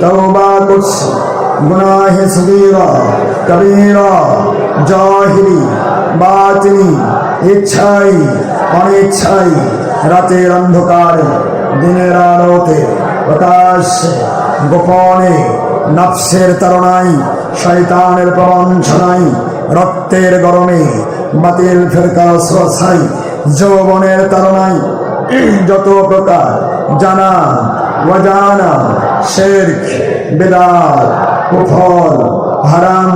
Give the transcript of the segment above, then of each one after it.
তওবা করছি। গুনাহে সগীরা কবীরা জাহিরি বাতিনি, ইচ্ছাই, অনিচ্ছাই, রাতের অন্ধকারে, দিনের আলোতে প্রকাশ্যে গোপনে, নফসের তারণাই শয়তানের প্রবঞ্চনাই রক্তের গরমে, বাতিল ফেরকা শ্রসাই যৌবনের তারণাই যত প্রকার জানা অজানা শেরক, বেদাত, কুফর, হারাম,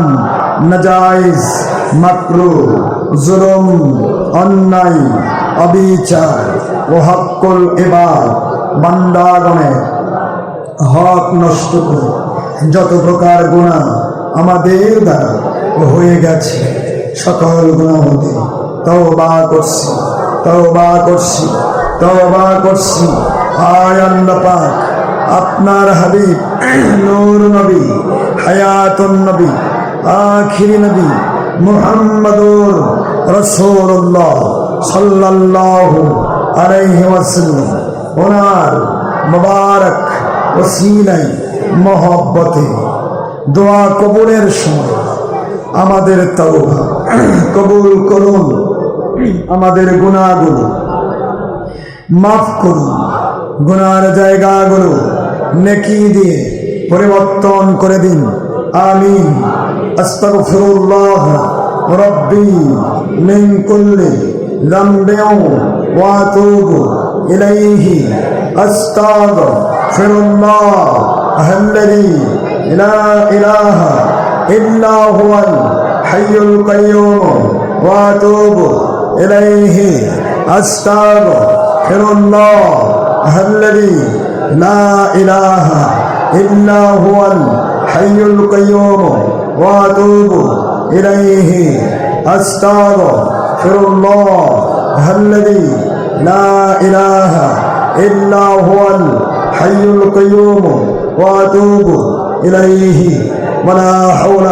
নাজাইজ, মাকরু, জুলুম, অন্যায়, অবিচার ও হকুল এবার বান্দাগণের হক নষ্ট যত প্রকার গুণা আমাদের দ্বারা হয়ে গেছে, সকল গুণা হতে তাও বা করছি তাও বা করছি তাও বা করছি। আয় আল্লাহ পাক, আপনার হাবিব, নূর নবী, হায়াতুন নবী, আখিরি নবী, মুহাম্মাদুর রাসূলুল্লাহ সাল্লাল্লাহু আলাইহি ওয়াসাল্লাম। ওনার মুবারক ওসিলাই, মহব্বতে দোয়া কবুলের সময় আমাদের তওবা, কবুল করুন, আমাদের গুনাহগুলো মাফ করুন। গুনার জায়গাগুলো নেকি দিয়ে পরিবর্তন করে দিন। আমিন। আস্তাগফিরুল্লাহ রব্বি মিন কুল্লি আতুবু ইলাইহি। আস্তাগফিরুল্লাহ। আল্লাযী লা ইলাহা ইল্লা হুয়াল হাইয়ুল কাইয়্যুম ওয়া আতুবু ইলাইহি। আস্তাগফিরুল্লাহ। الذي لا إله إلا هو الحي القيوم وأتوب إليه أستغفر الله الذي لا إله إلا هو الحي القيوم وأتوب إليه ولا حول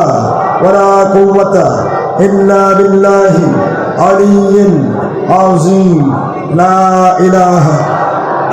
ولا قوة إلا بالله علي عظيم لا إله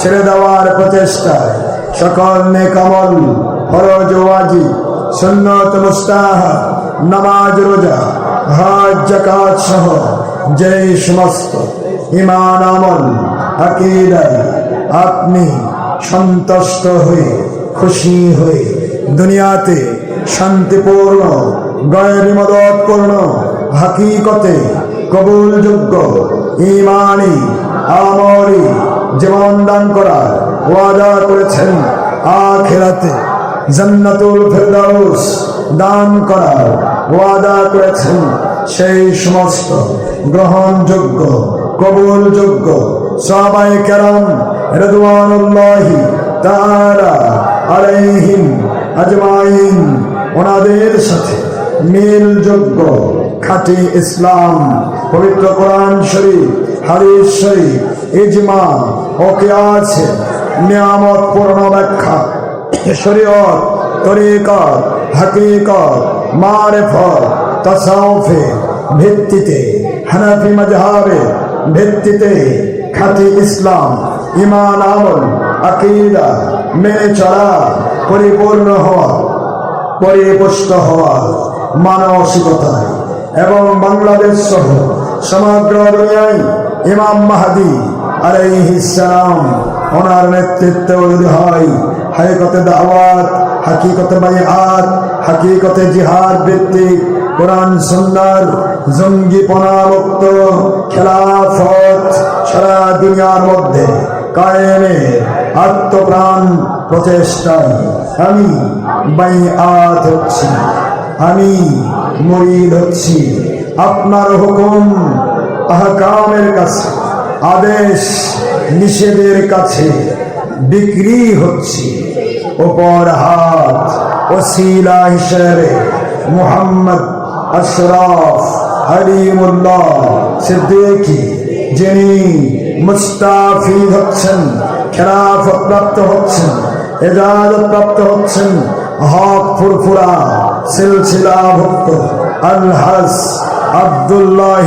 ছেড়ে দেওয়ার প্রচেষ্টায় সকল নেকামল ফরজ ওয়াজি সুন্নত মুস্তাহ নামাজ, রোজা, হজ জাকাত সহ যেই সমস্ত ইমান আমল, আকিদায় আপনি সন্তুষ্ট হয়ে, খুশি হয়ে দুনিয়াতে শান্তিপূর্ণ, গয়ের মদতপূর্ণ, হাকিকতে কবুলযোগ্য ইমানি আমরি জীবন দান করার ওয়াদা করেছেন আখেরাতে। জান্নাতুল ফেরদাউস দান করার ওয়াদা করেছেন সেই সমস্ত গ্রহণযোগ্য, কবুলযোগ্য সবাই কেরাম রেদওয়ানুল্লাহি তাআলা আলাইহিম আজমাইন। ওনাদের সাথে মিলযোগ্য খাঁটি ইসলাম, পবিত্র কোরআন শরীফ, হাদিস শরীফ, ইজমা ওকে আছে, নিয়ামত পূর্ণ ব্যাখ্যা। শরীয়ত, তরিকত, হাকিকত, মারেফত, তাসাউফে ভিত্তিতে, হানাফি মজহাবে ভিত্তিতে খাঁটি ইসলাম, ইমান আমল, আকিদা মেনে চলা, পরিপূর্ণ হওয়া, পরিপুষ্ট হওয়া মানসিকতায় এবং বাংলাদেশ সহ সমগ্র দুনিয়ায় ইমাম মাহাদি আলাইহিস সালাম, ওনার নেতৃত্বে হয় হাইকতে দাওয়াত হাকিকতে বাইআত হাকিকতে জিহাদ ভিত্তিক কোরআন, সুন্নার জঙ্গিপনা মুক্ত খেলাফত সারা দুনিয়ার মধ্যে কায়েমে আত্মপ্রাণ প্রচেষ্টায়। আমি বাইআত হচ্ছি, আমি মরিদ হচ্ছি। আপনার হুকুম আহকামের কাছে। আদেশ নিষেধের কাছে বিক্রি হচ্ছে। ওপর হাত ওসিলা হিসেবে মোহাম্মদ আশরাফ হালিমুল্লাহ সিদ্দিকী, যিনি মুস্তাফিদ হচ্ছেন খেলাফত প্রাপ্ত হচ্ছেন এজাজত প্রাপ্ত হচ্ছেন, হক ফুরফুরা সিলসিলা ভুক্ত আলহাস আব্দুল্লাহ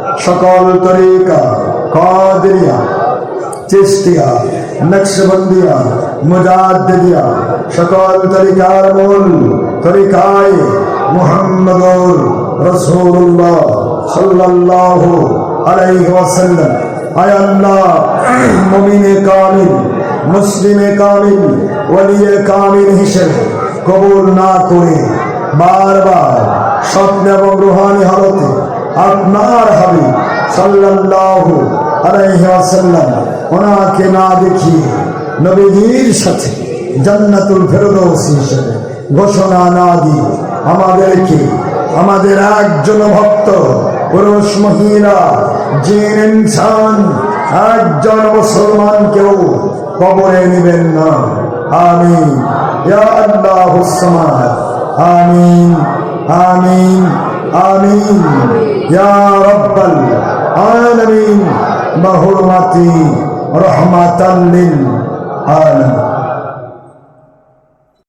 সকল তরিকা কাদরিয়া চিস্তিয়া নকশবন্দিয়া মুজাদ্দিদিয়া সকল তরিকার মূল তরিকায় মুহাম্মদুর রাসূলুল্লাহ সাল্লাল্লাহু আলাইহি ওয়াসাল্লাম আয় আল্লাহ মুমিনে কামিল মুসলিমে কামিল ওলিয়ে কামিল হিসেবে কবুল না করে বারবার স্বপ্ন এবং রুহানি হালতে আপনার হাবি ওয়াসাল্লাম ওনাকে না দেখিয়ে নবীজির সাথে জান্নাতুল ফেরদৌস হিসেবে ঘোষণা না দিয়ে আমাদেরকে আমাদের একজন ভক্ত পুরুষ মহিলা, জিন, ইনসান, একজন মুসলমানকেও কবরে নেবেন না। আমিন। ইয়া আল্লাহুস সামাদ। আমিন। আমিন। আমিন ইয়া রাব্বাল আলামিন বহুরমাতি রহমাতাল লিল আলামিন